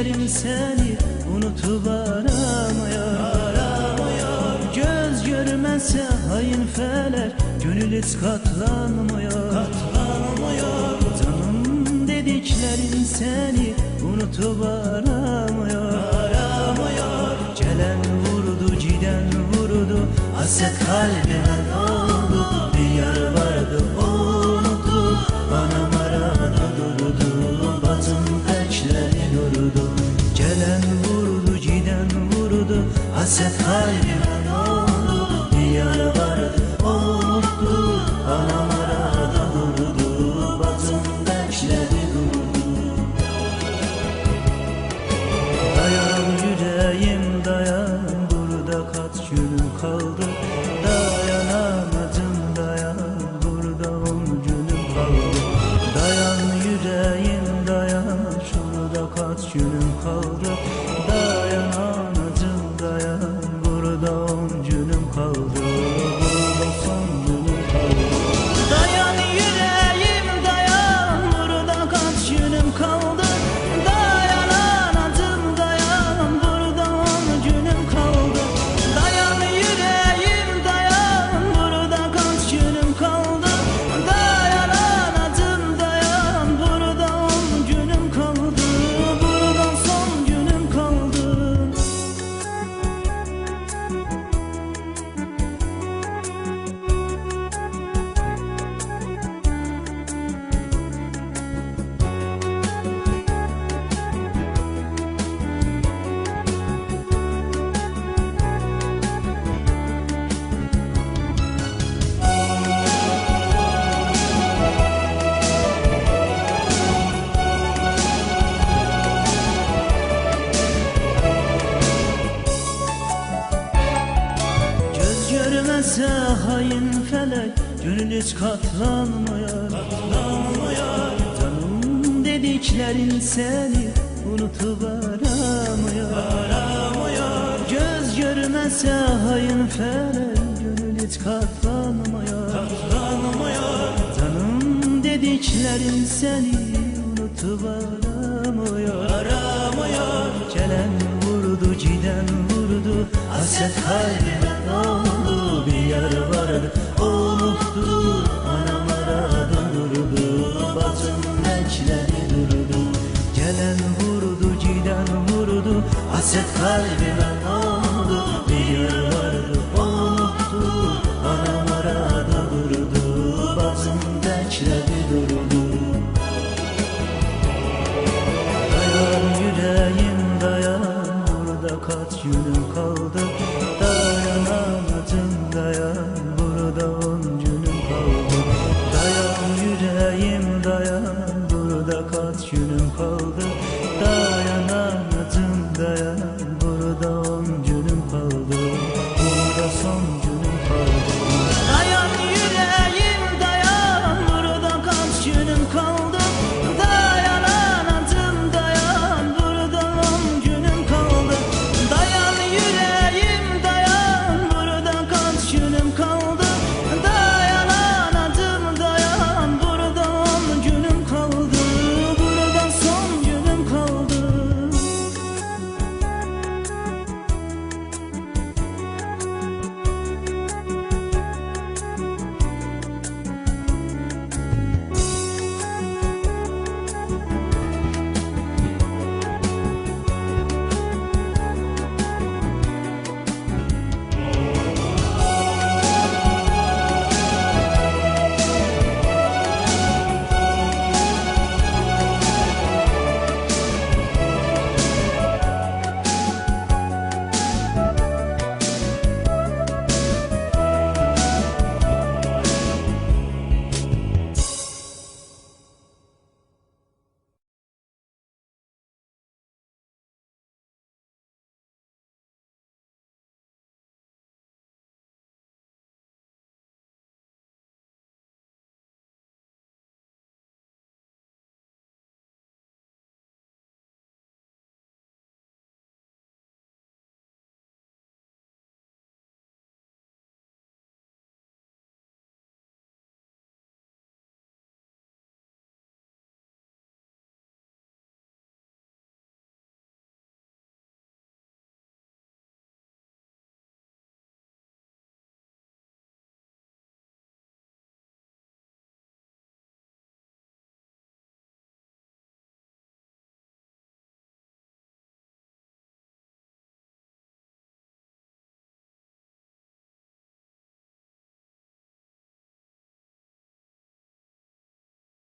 dediklerim seni unutup aramıyor Göz görmezse hain felek Gönül hiç katlanmıyor. Katlanmıyor Canım dediklerim seni unutup aramıyor Aramıyor Gelen vurdu giden vurdu Hasret kalbime oldu Bir yar Şurada kaç Hiç katlanmıyor. Katlanmıyor Canım dediklerin seni Unutup aramıyor. Aramıyor Göz görmezse hain felek Gönül hiç katlanmıyor. Katlanmıyor Canım dediklerin seni Unutup aramıyor. Aramıyor Gelen giden vurdu. Hasret kalbime oldu Bir yer vardı. Unuttu Anam arada durdu Bacım bekleri durdu. Gelen vurdu giden vurdu. Hasret kalbime oldu Bir yer vardı. Unuttu Anam arada durdu Bacım bekleri durdu Günüm kaldı. Dayanamadım dayan Burada on